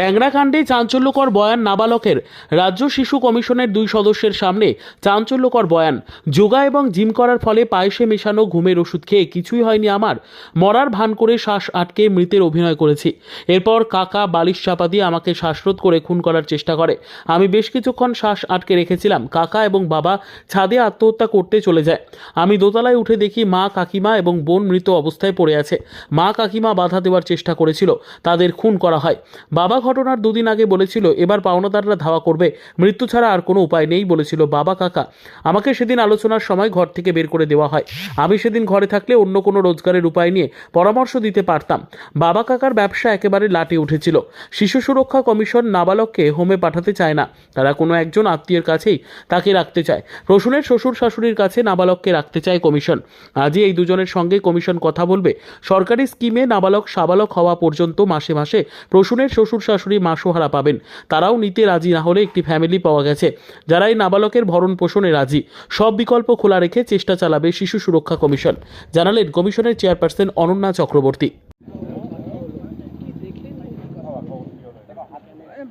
ট্যাংরাকাণ্ডে চাঞ্চল্যকর বয়ান নাবালকের। রাজ্য শিশু কমিশনের দুই সদস্যের সামনে চাঞ্চল্যকর বয়ান। যোগা এবং জিম করার ফলে পায়েসে মেশানো ঘুমের ওষুধ খেয়ে কিছুই হয়নি আমার। মরার ভান করে শ্বাস আটকে মৃতের অভিনয় করেছি। এরপর কাকা বালিশ চাপা দিয়ে আমাকে শ্বাসরোধ করে খুন করার চেষ্টা করে। আমি বেশ কিছুক্ষণ শ্বাস আটকে রেখেছিলাম। কাকা এবং বাবা ছাদে আত্মহত্যা করতে চলে যায়। আমি দোতলায় উঠে দেখি মা, কাকিমা এবং বোন মৃত অবস্থায় পড়ে আছে। মা, কাকিমা বাধা দেওয়ার চেষ্টা করেছিল। তাদের খুন করা হয়। বাবা ঘটনার দুদিন আগে বলেছিল, এবার পাওনাদাররা ধাওয়া করবে। মৃত্যু ছাড়া আর কোনো উপায় নেই, বলেছিল বাবা কাকা। আমাকে সেদিন আলোচনার সময় ঘর থেকে বের করে দেওয়া হয়। আমি সেদিন ঘরে থাকলে অন্য কোনো রোজগারের উপায় নিয়ে পরামর্শ দিতে পারতাম। বাবা কাকার ব্যবসা একেবারে লাটে উঠেছিল। শিশু সুরক্ষা কমিশন নাবালককে হোমে পাঠাতে চায় না। তারা কোনো একজন আত্মীয়ের কাছেই তাকে রাখতে চায়। প্রসূনের শ্বশুর শাশুড়ির কাছে নাবালককে রাখতে চায় কমিশন। আজই এই দুজনের সঙ্গে কমিশন কথা বলবে। সরকারি স্কিমে নাবালক সাবালক হওয়া পর্যন্ত মাসে মাসে প্রসূনের শ্বশুর শাশুড়ি মাসোহারা পাবেন। তারাও নিতে রাজি না হলে একটি ফ্যামিলি পাওয়া গেছে। যারা এই নাবালকের ভরণ পোষণে রাজি, সব বিকল্প খোলা রেখে চেষ্টা চালাবে শিশু সুরক্ষা কমিশন। জানালেন কমিশনের চেয়ারপারসন অনন্যা চক্রবর্তী।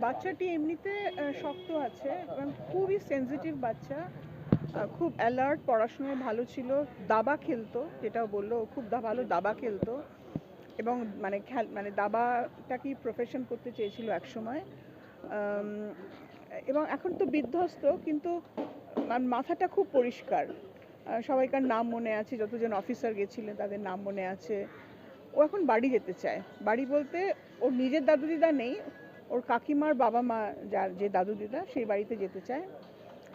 বাচ্চাটি এমনিতে শক্ত আছে খুবই সেনজিটিভ বাচ্চা। খুব অ্যালার্ট পড়াশোনায় ভালো ছিল, দাবা খেলতো, যেটা বলল খুব ভালো দাবা খেলতো। এবং মানে খেল মানে দাবাটাকেই প্রফেশন করতে চেয়েছিল একসময়। এবং এখন তো বিধ্বস্ত, কিন্তু মাথাটা খুব পরিষ্কার। সবাইকার নাম মনে আছে, যতজন অফিসার গেছিলেন তাদের নাম মনে আছে। ও এখন বাড়ি যেতে চায়। বাড়ি বলতে ওর নিজের দাদু দিদা নেই, ওর কাকিমার বাবা মা যার যে দাদু দিদা সেই বাড়িতে যেতে চায়।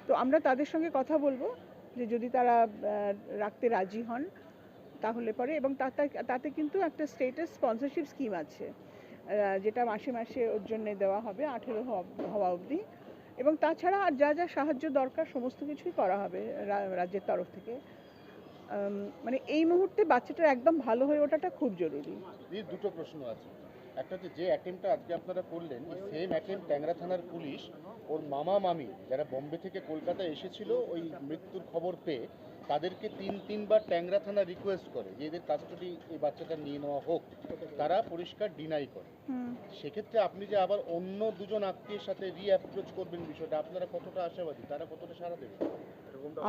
তো আমরা তাদের সঙ্গে কথা বলব যে যদি তারা রাখতে রাজি হন তাহলে পরে এবং তাতে কিন্তু একটা স্টেটাস স্পন্সরশিপ স্কিম আছে যেটা মাসে মাসে ওর জন্যে দেওয়া হবে, আঠেরো হওয়া অবধি। এবং তাছাড়া আর যা যা সাহায্য দরকার, সমস্ত কিছুই করা হবে রাজ্যের তরফ থেকে। মানে এই মুহূর্তে বাচ্চাটার একদম ভালো হয়ে ওঠাটা খুব জরুরি। দুটো প্রশ্ন আছে। একটা হচ্ছে যে অ্যাটেম্পটা আজকে আপনারা করলেন সেম অ্যাটেম্প ট্যাংরা থানার পুলিশ, ওর মামা, মামি, যারা বোম্বে থেকে কলকাতা এসেছিল, ওই মৃত্যুর খবর পেয়ে তাদেরকে তিন তিনবার ট্যাংরা থানা রিকোয়েস্ট করে যে এদের কাস্টডি এই বাচ্চাটা নিয়ে নেওয়া হোক তারা পরিষ্কার ডিনাই করে। হুম। সেক্ষেত্রে আপনি যে আবার অন্য দুজন আত্মীয়ের সাথে রিঅ্যাপ্রোচ করবেন বিষয়টা আপনারা কতটা আশাবাদী? তারা কতটা সাড়া দেবে?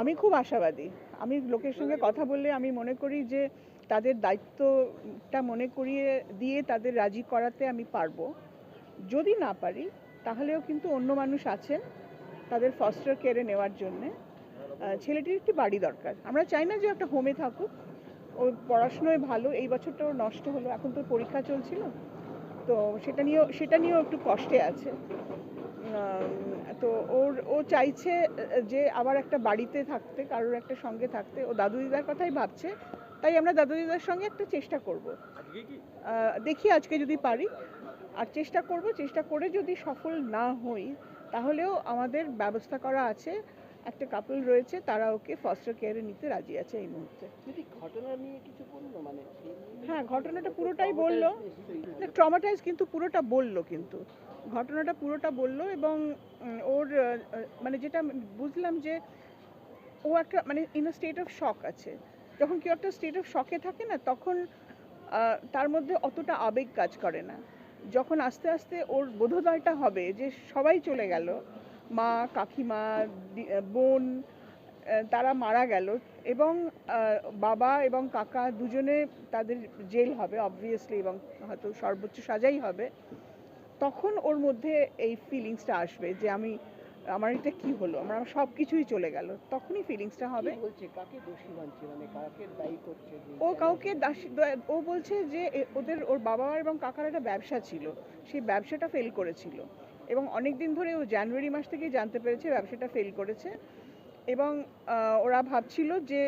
আমি খুব আশাবাদী। আমি লোকের সঙ্গে কথা বললে আমি মনে করি যে তাদের দায়িত্বটা মনে করিয়ে দিয়ে তাদের রাজি করাতে আমি পারব। যদি না পারি তাহলেও কিন্তু অন্য মানুষ আছেন তাদের ফস্টার কেয়ারে নেওয়ার জন্যে। ছেলেটির একটি বাড়ি দরকার। আমরা চাই না যে একটা হোমে থাকুক। ও পড়াশুনোয় ভালো এই বছরটা ওর নষ্ট হলো এখন তো পরীক্ষা চলছিল। তো সেটা নিয়েও সেটা নিয়েও একটু কষ্টে আছে। তো ওর ও চাইছে যে আবার একটা বাড়িতে থাকতে কারোর একটা সঙ্গে থাকতে। ও দাদু দিদার কথাই ভাবছে তাই আমরা দাদু দিদার সঙ্গে একটা চেষ্টা করব। দেখি আজকে যদি পারি। আর চেষ্টা করব চেষ্টা করে যদি সফল না হই তাহলেও আমাদের ব্যবস্থা করা আছে। একটা কাপল রয়েছে তারা ওকে ফস্টার কেয়ারে নিতে রাজি আছে এই মুহূর্তে। ঘটনা নিয়ে কিছু বলল? মানে হ্যাঁ ঘটনাটা পুরোটাই বলল। ট্রমাটাইজ কিন্তু পুরোটা বলল কিন্তু। ঘটনাটা পুরোটা বলল এবং ওর মানে যেটা বুঝলাম যে ও একটা মানে in a state of shock আছে। যখন কেউ একটা স্টেট অফ শকে থাকে না তখন তার মধ্যে অতটা আবেগ কাজ করে না। যখন আস্তে আস্তে ওর বোধোদয়টা হবে যে সবাই চলে গেল মা কাকিমা বোন তারা মারা গেল এবং বাবা এবং কাকা দুজনে তাদের জেল হবে অবভিয়াসলি এবং হয়তো সর্বোচ্চ সাজাই হবে। তখন ওর মধ্যে এই ফিলিংসটা আসবে যে আমি আমার এটা কি হলো? আমার সব কিছুই চলে গেল। তখনই ফিলিংসটা হবে। বলছে? কাকে দোষী মানছে? মানে কাকে দায়ী করছে ও কাউকে দাসী- ও বলছে যে ওদের ওর বাবা এবং কাকার একটা ব্যবসা ছিল। সেই ব্যবসাটা ফেল করেছিল। এবং অনেক দিন ধরে ও জানুয়ারি মাস থেকেই জানতে পেরেছে, ব্যবসাটা ফেল করেছে। এবং ওরা ভাবছিল যে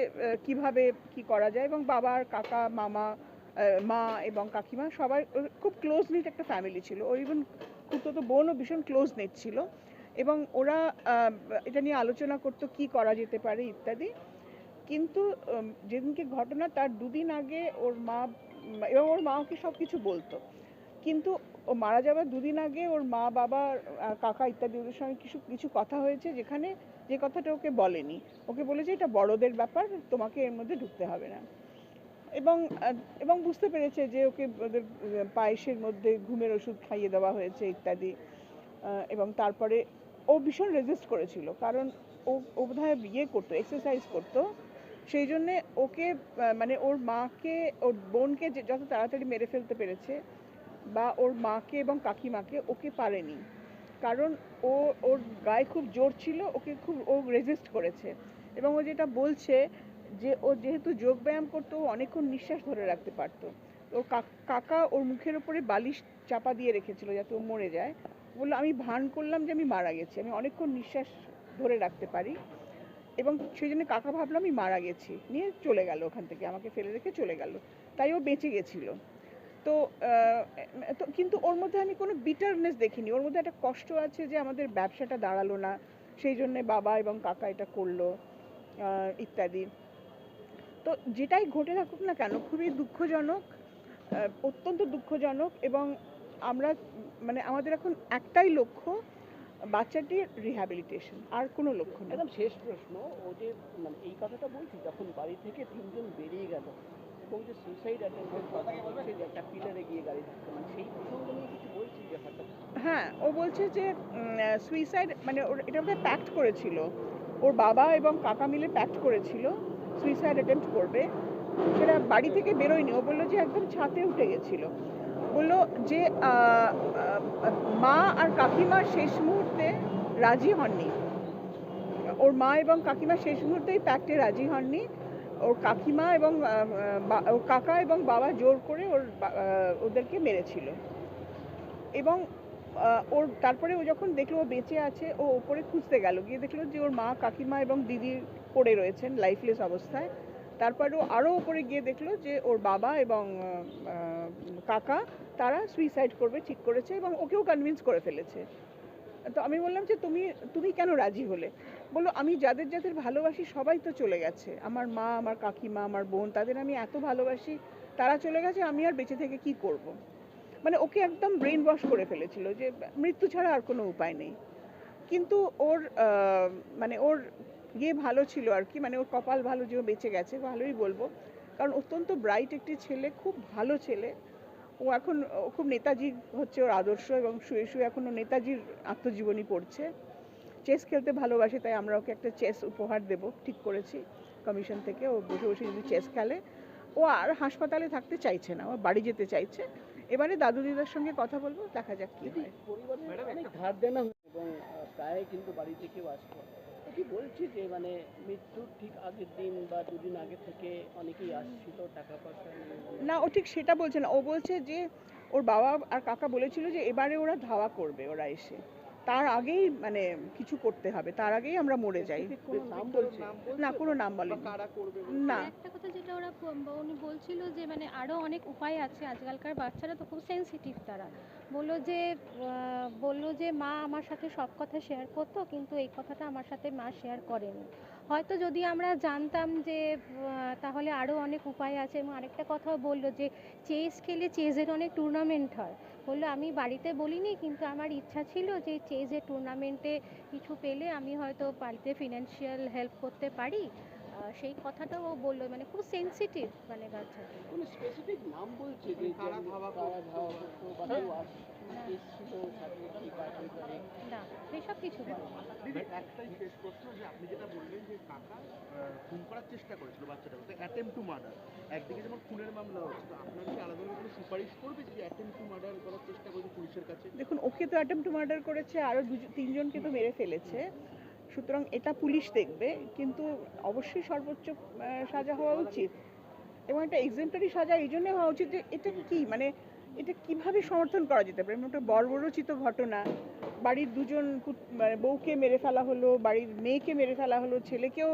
কীভাবে কি করা যায় এবং বাবার কাকা, মামা মা এবং কাকিমা সবাই খুব ক্লোজ নিট একটা ফ্যামিলি ছিল। ওর ইভেন খুব বোনও ভীষণ ক্লোজ নেট ছিল। এবং ওরা এটা নিয়ে আলোচনা করতো কি করা যেতে পারে ইত্যাদি। কিন্তু যেদিনকে ঘটনা তার দুদিন আগে ওর মা, এবং ওর মা ওকে সব কিছু বলতো। কিন্তু ও মারা যাওয়ার দুদিন আগে ওর মা, বাবা কাকা ইত্যাদি ওদের সঙ্গে কিছু কিছু কথা হয়েছে যেখানে যে কথাটা ওকে বলেনি। ওকে বলেছে, এটা বড়দের ব্যাপার, তোমাকে এর মধ্যে ঢুকতে হবে না। এবং এবং বুঝতে পেরেছে যে ওকে ওদের পায়েসের মধ্যে ঘুমের ওষুধ খাইয়ে দেওয়া হয়েছে ইত্যাদি। এবং তারপরে ও ভীষণ রেজিস্ট করেছিল, কারণ ও ও বোধহয় ইয়ে করতো এক্সারসাইজ করতো। সেই জন্যে ওকে মানে ওর মাকে, ওর বোনকে যত তাড়াতাড়ি মেরে ফেলতে পেরেছে বা ওর মাকে এবং কাকিমাকে ওকে পারেনি। কারণ ও, ওর গায়ে খুব জোর ছিল, ওকে খুব, ও রেজিস্ট করেছে। এবং ও যেটা বলছে যে, ও যেহেতু যোগব্যায়াম করতো, ও অনেকক্ষণ নিঃশ্বাস ধরে রাখতে পারতো। ওর কাকা ওর মুখের উপরে বালিশ চাপা দিয়ে রেখেছিল যাতে ও মরে যায়। বলল, আমি ভান করলাম যে, আমি মারা গেছি। আমি অনেকক্ষণ নিঃশ্বাস ধরে রাখতে পারি। এবং সেই জন্য কাকা ভাবলো, আমি মারা গেছি। নিয়ে চলে গেল ওখান থেকে। আমাকে ফেলে রেখে চলে গেল। তাই ও বেঁচে গেছিল। তো কিন্তু ওর মধ্যে আমি কোনো বিটারনেস দেখিনি। ওর মধ্যে একটা কষ্ট আছে যে আমাদের ব্যবসাটা দাঁড়াল না, সেই জন্যে বাবা এবং কাকা এটা করল ইত্যাদি। তো যেটাই ঘটে থাকুক না কেন, খুবই দুঃখজনক অত্যন্ত দুঃখজনক এবং আমরা মানে আমাদের এখন একটাই লক্ষ্য, বাচ্চাটির রিহ্যাবিলিটেশন আর কোনো লক্ষ্য নেই একদম শেষ প্রশ্ন, ও যে মানে এই কথাটা বলছি, যখন বাড়ি থেকে তিনজন বেরিয়ে গেল, এবং যে সুইসাইড অ্যাটেম্পের কথা বলছে যে একটা পিলারে গিয়ে গাড়ি ধাক্কা মানে সেই প্রসঙ্গ নিয়ে কিছু বলছি যে হঠাৎ হ্যাঁ ও বলছে যে সুইসাইড মানে ওর, এটা ওকে প্যাক্ট করেছিল। ওর বাবা এবং কাকা মিলে প্যাক্ট করেছিল সুইসাইড অ্যাটেম্প্ট করবে। সেটা বাড়ি থেকে বেরোয়নি। ও বলল যে একদম ছাতে উঠে গেছিল। বলল যে মা আর কাকিমা শেষ মুহূর্তে রাজি হননি। ওর মা এবং কাকিমা শেষ মুহূর্তে এই প্যাক্টে রাজি হননি। ওর কাকিমা এবং ওর কাকা এবং বাবা জোর করে ওর ওদেরকে মেরেছিল। এবং ওর তারপরে ও যখন দেখল ও বেঁচে আছে, ও ওপরে খুঁজতে গেল। গিয়ে দেখল যে ওর মা, কাকিমা এবং দিদি পড়ে রয়েছেন লাইফলেস অবস্থায়। তারপর ও আরও ওপরে গিয়ে দেখল যে ওর বাবা এবং কাকা, তারা সুইসাইড করবে, ঠিক করেছে এবং ওকেও কনভিন্স করে ফেলেছে। তো আমি বললাম যে, তুমি তুমি কেন রাজি হলে? বলল, আমি যাদের যাদের ভালোবাসি সবাই তো চলে গেছে। আমার মা, আমার কাকিমা, আমার বোন, তাদের আমি এত ভালোবাসি, তারা চলে গেছে, আমি আর বেঁচে থেকে কি করব। মানে ওকে একদম ব্রেন ওয়াশ করে ফেলেছিল যে মৃত্যু ছাড়া আর কোনো উপায় নেই। কিন্তু ওর মানে ওর ইয়ে ভালো ছিল আর কি মানে ওর কপাল ভালো যে বেঁচে গেছে, ভালোই বলব। কারণ অত্যন্ত ব্রাইট একটি ছেলে, খুব ভালো ছেলে। ও এখন খুব নেতাজি হচ্ছে ওর আদর্শ এবং শুয়ে শুয়ে এখনও নেতাজির আত্মজীবনী পড়ছে। চেস খেলতে ভালোবাসে, তাই আমরা ওকে একটা চেস উপহার দেব, ঠিক করেছি। কমিশন থেকে ও বসে বসে যদি চেস খেলে, ও আর হাসপাতালে থাকতে চাইছে না, ও বাড়ি যেতে চাইছে। এবারে দাদু দিদার সঙ্গে কথা বলব দেখা যাক কি হয়। ধার দেনা এবং প্রায় কিন্তু বাড়ি থেকেও আসতো তো কি বলছি যে মানে মৃত্যুর ঠিক আগের দিন বা দুদিন আগে থেকে অনেকেই আসছিল টাকা পয়সা না ও ঠিক সেটা বলছে না। ও বলছে যে ওর বাবা আর কাকা বলেছিল যে এবারে ওরা ধাওয়া করবে ওরা এসে। তার আগেই মানে কিছু করতে হবে তার আগেই আমরা মরে যাই। না কোনো নাম বলেনি। না। একটা কথা যেটা ওরা উনি বলছিল যে মানে আরও অনেক উপায় আছে আজকালকার বাচ্চারা তো খুব সেনসিটিভ তারা। বলল যে আহ, বলল যে মা আমার সাথে সব কথা শেয়ার করতো কিন্তু এই কথাটা আমার সাথে মা শেয়ার করেনি। হয়তো যদি আমরা জানতাম যে তাহলে আরও অনেক উপায় আছে এবং আরেকটা কথাও বলল যে চেস খেলে চেজের অনেক টুর্নামেন্ট হয়। বলল, আমি বাড়িতে বলিনি, কিন্তু আমার ইচ্ছা ছিল যে চেজের টুর্নামেন্টে কিছু পেলে আমি হয়তো বাড়িতে ফিনান্সিয়াল হেল্প করতে পারি। সেই কথাটাও ও বলল মানে খুব সেনসিটিভ মানে বাচ্চাটা কোনো স্পেসিফিক নাম বলছে যে কারা ধাওয়া কারা ধাওয়া করতো বা কেউ এসেছিল করে। না সেসব কিছু দিদি একটাই শেষ প্রশ্ন যে আপনি যেটা বললেন যে কাকা আহ, খুন করার চেষ্টা করেছিল বাচ্চাটা বলতে অ্যাটেম্প টু মার্ডার একদিকে যেমন খুনের মামলা হচ্ছে তো আপনার কি আলাদা কোনো সুপারিশ করবে যে অ্যাটেম্প টু মার্ডার করার চেষ্টা করেছে পুলিশের কাছে? দেখুন ওকে তো অ্যাটেম্প টু মার্ডার করেছে আরও তিনজনকে তো মেরে ফেলেছে। সুতরাং এটা পুলিশ দেখবে, কিন্তু অবশ্যই সর্বোচ্চ সাজা হওয়া উচিত। এবং একটা এক্সেম্পলারি সাজা এই জন্য হওয়া উচিত যে এটা কি? মানে এটা কীভাবে সমর্থন করা যেতে পারে? মানে ওটা বর্বরচিত ঘটনা, বাড়ির দুজন মানে বউকে মেরে ফেলা হলো, বাড়ির মেয়েকে মেরে ফেলা হলো, ছেলেকেও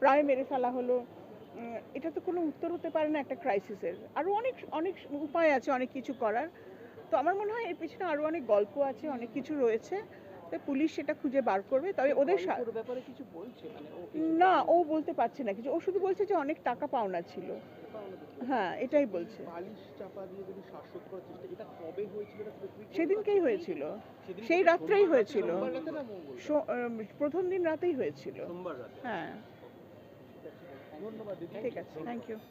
প্রায় মেরে ফেলা হলো এটা তো কোনো উত্তর হতে পারে না একটা ক্রাইসিসের আরও অনেক অনেক উপায় আছে, অনেক কিছু করার। তো আমার মনে হয় এর পিছনে আরও অনেক গল্প আছে, অনেক কিছু রয়েছে। তাই পুলিশ সেটা খুঁজে বার করবে তবে ওদের ব্যাপারে কিছু বলছে? মানে না ও বলতে পারছে না কিছু। ও শুধু বলছে যে অনেক টাকা পাওনা ছিল। হ্যাঁ এটাই বলছে। বালিশ চাপা দিয়ে যদি শ্বাসরোধ করার চেষ্টা এটা কবে হয়েছিল? specific সেদিনকেই হয়েছিল। সেই রাত্রেই হয়েছিল। প্রথম দিন রাতেই হয়েছিল। সোমবার রাতে। হ্যাঁ। ধন্যবাদ ঠিক আছে। Thank you